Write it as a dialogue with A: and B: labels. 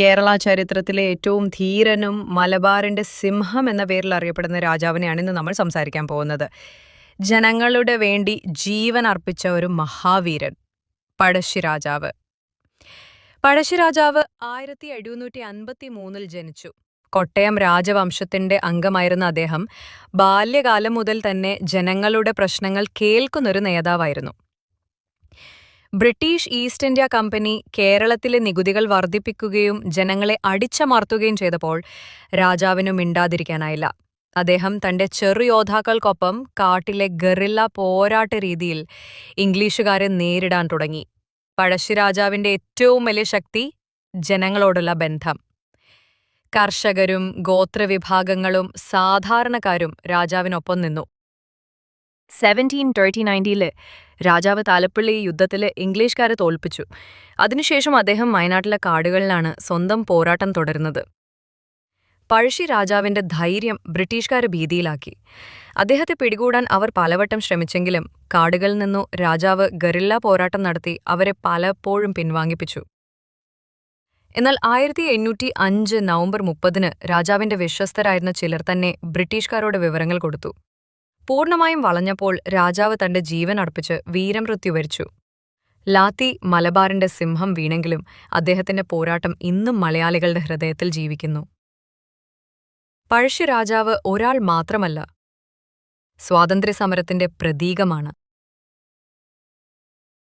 A: കേരള ചരിത്രത്തിലെ ഏറ്റവും ധീരനും മലബാറിന്റെ സിംഹം എന്ന പേരിൽ അറിയപ്പെടുന്ന രാജാവിനെയാണ് ഇന്ന് നമ്മൾ സംസാരിക്കാൻ പോകുന്നത്. ജനങ്ങളുടെ വേണ്ടി ജീവൻ അർപ്പിച്ച ഒരു മഹാവീരൻ പഴശ്ശി രാജാവ്. പഴശ്ശി രാജാവ് ആയിരത്തി എഴുന്നൂറ്റി അൻപത്തി മൂന്നിൽ ജനിച്ചു. കൊട്ടയം രാജവംശത്തിന്റെ അംഗമായിരുന്ന അദ്ദേഹം ബാല്യകാലം മുതൽ തന്നെ ജനങ്ങളുടെ പ്രശ്നങ്ങൾ കേൾക്കുന്നൊരു നേതാവായിരുന്നു. ബ്രിട്ടീഷ് ഈസ്റ്റ് ഇന്ത്യ കമ്പനി കേരളത്തിലെ നികുതികൾ വർദ്ധിപ്പിക്കുകയും ജനങ്ങളെ അടിച്ചമർത്തുകയും ചെയ്തപ്പോൾ രാജാവിനു മിണ്ടാതിരിക്കാനായില്ല. അദ്ദേഹം തന്റെ ചെറുയോദ്ധാക്കൾക്കൊപ്പം കാട്ടിലെ ഗറില്ല പോരാട്ട രീതിയിൽ ഇംഗ്ലീഷുകാരെ നേരിടാൻ തുടങ്ങി. പഴശ്ശിരാജാവിന്റെ ഏറ്റവും വലിയ ശക്തി ജനങ്ങളോടുള്ള ബന്ധം. കർഷകരും ഗോത്രവിഭാഗങ്ങളും സാധാരണക്കാരും രാജാവിനൊപ്പം നിന്നു. സെവന്റീൻ തേർട്ടി നയന്റിയിൽ രാജാവ് താലപ്പള്ളി യുദ്ധത്തിൽ ഇംഗ്ലീഷുകാരെ തോൽപ്പിച്ചു. അതിനുശേഷം അദ്ദേഹം വയനാട്ടിലെ കാടുകളിലാണ് സ്വന്തം പോരാട്ടം തുടരുന്നത്. പഴശ്ശി രാജാവിന്റെ ധൈര്യം ബ്രിട്ടീഷുകാരെ ഭീതിയിലാക്കി. അദ്ദേഹത്തെ പിടികൂടാൻ അവർ പലവട്ടം ശ്രമിച്ചെങ്കിലും കാടുകളിൽ നിന്നു രാജാവ് ഗറില്ല പോരാട്ടം നടത്തി അവരെ പലപ്പോഴും പിൻവാങ്ങിപ്പിച്ചു. എന്നാൽ ആയിരത്തി എണ്ണൂറ്റി അഞ്ച് നവംബർ മുപ്പതിന് രാജാവിന്റെ വിശ്വസ്തരായിരുന്ന ചിലർ തന്നെ ബ്രിട്ടീഷുകാരോട് വിവരങ്ങൾ കൊടുത്തു. പൂർണമായും വളഞ്ഞപ്പോൾ രാജാവ് തന്റെ ജീവൻ അർപ്പിച്ച് വീരമൃത്യു വരിച്ചു ലാത്തി മലബാറിന്റെ സിംഹം വീണെങ്കിലും അദ്ദേഹത്തിന്റെ പോരാട്ടം ഇന്നും മലയാളികളുടെ ഹൃദയത്തിൽ ജീവിക്കുന്നു. പഴശ്ശി രാജാവ് ഒരാൾ മാത്രമല്ല. സ്വാതന്ത്ര്യസമരത്തിന്റെ പ്രതീകമാണ്.